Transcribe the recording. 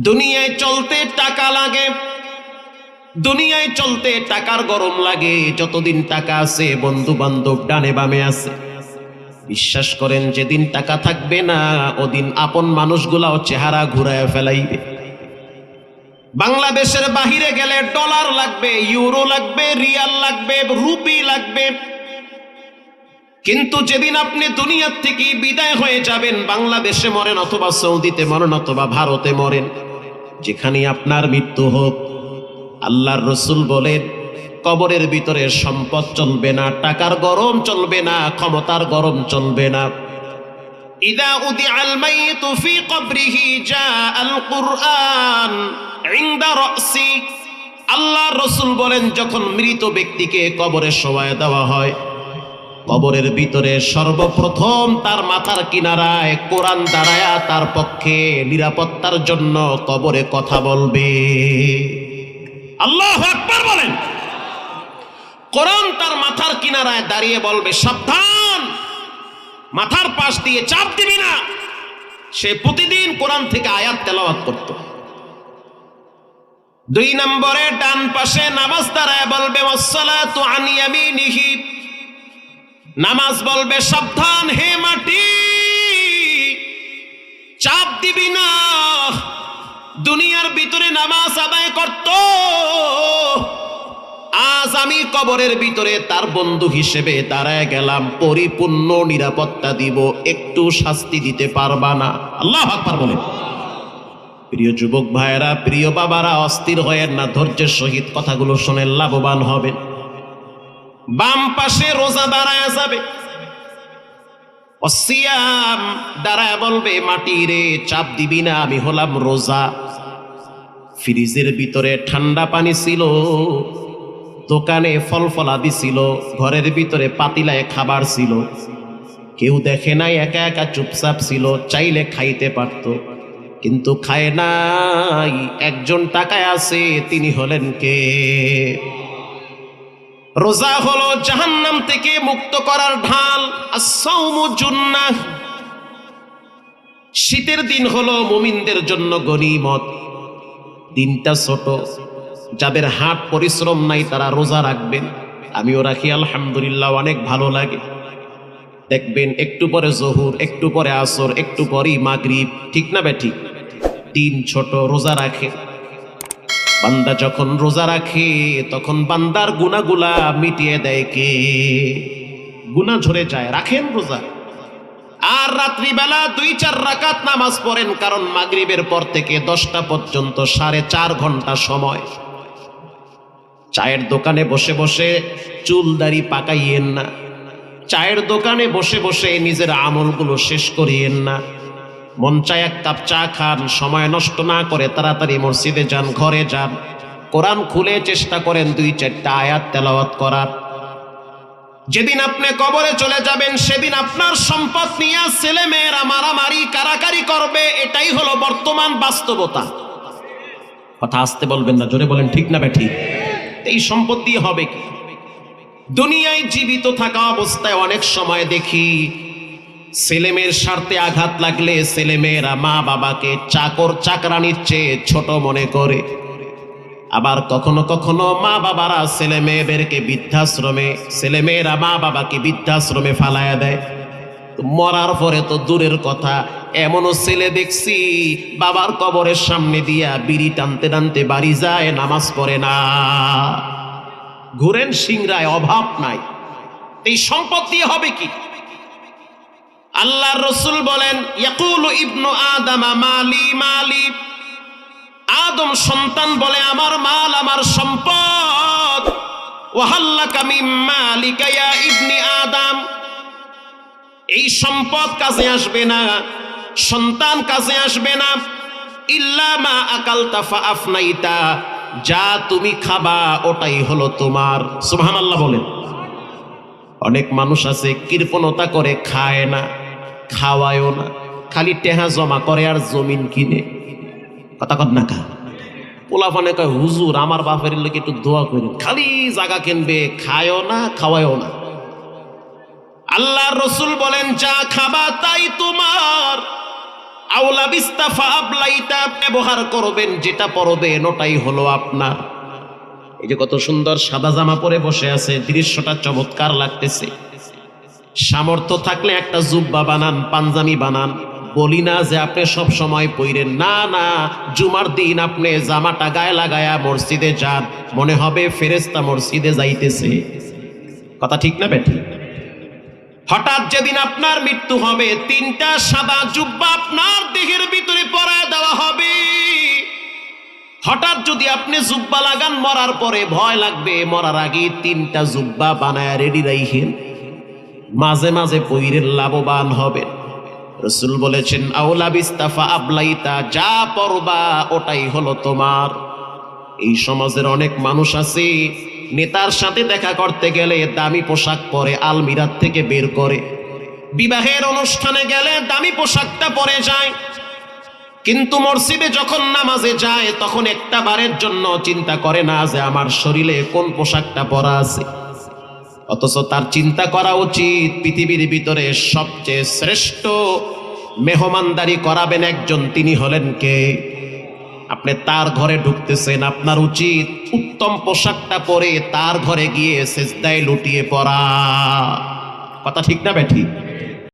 দুনিয়ায় চলতে টাকা লাগে। দুনিয়ায় চলতে টাকার গরম লাগে, যতদিন টাকা আছে বন্ধু বান্ধব ডানে বামে আছে। বিশ্বাস করেন, যেদিন টাকা থাকবে না, ওদিন আপন মানুষগুলাও চেহারা ঘুরায় ফেলাইবে। বাংলাদেশের বাহিরে গেলে ডলার লাগবে, ইউরো লাগবে, রিয়াল লাগবে, রুপি লাগবে। কিন্তু যেদিন আপনি দুনিয়ার থেকে বিদায় হয়ে যাবেন, বাংলাদেশে মরেন অথবা সৌদিতে মরেন অথবা ভারতে মরেন যেখানে আপনার মৃত্যু হোক আল্লাহর রসুল বলেন কবরের ভিতরে সম্পদ চলবে না টাকার গরম চলবে না ক্ষমতার গরম চলবে না إذا أودع الميت في قبره جاء القرآن عند رأسي আল্লাহ রসুল বলেন যখন মৃত ব্যক্তিকে কবরে শোয়ায় দেওয়া হয় কবরের ভিতরে সর্বপ্রথম তার মাথার কিনারায় কোরআন দাঁড়ায়া তার পক্ষে নিরাপত্তার জন্য কবরে কথা বলবে। আল্লাহ আকবার বলেন। কোরআন তার মাথার কিনারায় দাঁড়িয়ে বলবে, সাবধান! মাথার পাশ দিয়ে চাপ দিবি না। সে প্রতিদিন কোরআন থেকে আয়াত তেলাওয়াত করত। দুই নম্বরে ডান পাশে নামাজ দাঁড়ায় বলবে, ওয়াসসালাতু আন ইয়ামিনিহি নামাজ বলবে, সাবধান হে মাটি। চাপ দিবি না। দুনিয়ার ভিতরে নামাজ আদায় করত। আজ আমি কবরের ভিতরে তার বন্ধু হিসেবে দাঁড়ায় গেলাম, পরিপূর্ণ নিরাপত্তা দিব, একটু শাস্তি দিতে পারবা না। আল্লাহ আকবার বলেন প্রিয় যুবক ভাইয়েরা, প্রিয় বাবারা, অস্থির হয়েন না, ধৈর্যের সহিত কথাগুলো শুনে লাভবান হবেন। বাম পাশে রোজা দাঁড়ায় যাবে। অসিয়াম দাঁড়ায় বলবে, মাটি রে, চাপ দিবি না, আমি হলাম রোজা। ফ্রিজের ভিতরে ঠান্ডা পানি ছিল, দোকানে ফল ফলাদি ছিল ঘরের ভিতরে পাতিলায় খাবার ছিল। কেউ দেখে নাই, একা একা চুপচাপ ছিল, চাইলে খাইতে পারত, কিন্তু খায় নাই। একজন টাকায় আছে, তিনি হলেন কে? রোজা হলো জাহান্নাম থেকে মুক্ত করার ঢাল শীতের দিন হলো মুমিনদের জন্য গনিমত। দিনটা ছোট, যাদের হাট পরিশ্রম নাই তারা রোজা রাখবেন। আমিও রাখি, আলহামদুলিল্লাহ, অনেক ভালো লাগে। দেখবেন একটু পরে জহুর, একটু পরে আসর, একটু পরেই মাগরিব, ঠিক না বেঠিক দিন ছোট, রোজা রাখে। বান্দা যখন রোজা রাখে, তখন বান্দার গুনাগুলা মিটিয়ে দেয় কে? গুনা ঝরে যায়, রাখেন রোজা। আর রাত্রিবেলা দুই, চার রাকাত নামাজ পড়েন, কারণ মাগরিবের পর থেকে দশটা পর্যন্ত সাড়ে চার ঘণ্টা সময়। চায়ের দোকানে বসে বসে চুল দাড়ি পাকাইয়েন না। চায়ের দোকানে বসে বসে নিজের আমলগুলো শেষ করিয়েন না। মন চায় এক কাপ চা খান, সময় নষ্ট না করে তাড়াতাড়ি মসজিদে যান, ঘরে যান। কোরআন খুলে চেষ্টা করেন দুই চারটা আয়াত তেলাওয়াত করার। যেদিন আপনি কবরে চলে যাবেন, সেদিন আপনার সম্পদ নিয়ে ছেলে মেয়েরা মারামারি, কারাকারি করবে, এটাই হলো বর্তমান বাস্তবতা। কথা আসতে বলবেন না, জোরে বলেন, ঠিক না বেঠি এই সম্পদ দিয়ে হবে কি? দুনিয়ায় জীবিত থাকা অবস্থায় অনেক সময় দেখি ছেলেমেয়ের স্বার্থে আঘাত লাগলে ছেলেমেয়েরা মা বাবাকে চাকর চাকরানির চেয়ে ছোট মনে করে। আবার কখনো কখনো মা বাবারা ছেলে মেয়েদেরকে বৃদ্ধাশ্রমে ছেলে মেয়েরা মা বাবাকে বৃদ্ধাশ্রমে ফালায়া দেয়। মরার পরে তো দূরের কথা, এমনও ছেলে দেখছি বাবার কবরের সামনে দিয়া বিড়ি টানতে টানতে বাড়ি যায়, নামাজ পড়ে না। ঘুরেন সিংরায়, অভাব নাই। এই সম্পদ দিয়ে হবে কি? আল্লাহর রসুল বলেন, ইয়াকুল ইবনু আদামা, মালি মালি। আদম সন্তান বলে, আমার মাল, আমার সম্পদ। ইবনি আদম। এই সম্পদ কাজে আসবে না, সন্তান কাজে আসবে না। ইল্লা মা আকালতা ফা আফনাইতা। যা তুমি খাবা, ওটাই হলো তোমার। সুবহানাল্লাহ বলেন। অনেক মানুষ আছে, কৃপণতা করে খায় না। খাওয়ায়ও না। খালি টেহা জমা করে আর জমিন কিনে। কথা কত না খা পোলাফানে কয়, হুজুর, আমার বাপের লোক একটু দোয়া করে খালি জায়গা কিনবে, খায়ও না, খাওয়ায়ও না। আল্লাহ রসুল বলেন, যা খাবা তাই তোমার। আওলা বিস্তাফা আবলাইতা ব্যবহার করবেন যেটা পরবেন, ওটাই হলো আপনার। এই যে কত সুন্দর সাদা জামা পরে বসে আছে, দৃশ্যটা চমৎকার লাগতেছে। সামর্থ্য থাকলে একটা জুব্বা বানান, পাঞ্জামি বানান। বলি না যে আপনি সব সময় পইরেন। না না, জুমার দিন আপনি জামাটা গায়ে লাগায়া মসজিদে যান। মনে হবে ফেরেস্তা মসজিদে যাইতেছে। কথা ঠিক না বেটি হঠাৎ যেদিন আপনার মৃত্যু হবে, তিনটা সাদা জুব্বা আপনার দেহের ভিতরে পরায় দেওয়া হবে। হঠাৎ যদি আপনি জুব্বা লাগান, মরার পরে ভয় লাগবে। মরার আগে তিনটা জুব্বা বানায় রেডি রাইখেন। মাঝে মাঝে পইরের লাভবান হবেন রসুল বলেছেন আওলা বিস্তাফা আবলাইতা, যা পরবা ওটাই হলো তোমার। এই সমাজের অনেক মানুষ আছে, নেতার সাথে দেখা করতে গেলে দামি পোশাক পরে আলমিরাত থেকে বের করে। বিবাহের অনুষ্ঠানে গেলে দামি পোশাকটা পরে যায়। কিন্তু মসজিদে যখন নামাজে যায়, তখন একটা বারের জন্য চিন্তা করে না যে আমার শরীরে কোন পোশাকটা পরা আছে। অথচ তার চিন্তা করা উচিত, পৃথিবীর ভিতরে সবচেয়ে শ্রেষ্ঠ মেহমানদারি করাবেন একজন, তিনি হলেন কে? আপনি তার ঘরে ঢুকতেছেন, আপনার উচিত উত্তম পোশাকটা পরে তার ঘরে গিয়ে সেজদায় লুটিয়ে পড়া। কথা ঠিক না ব্যাঠি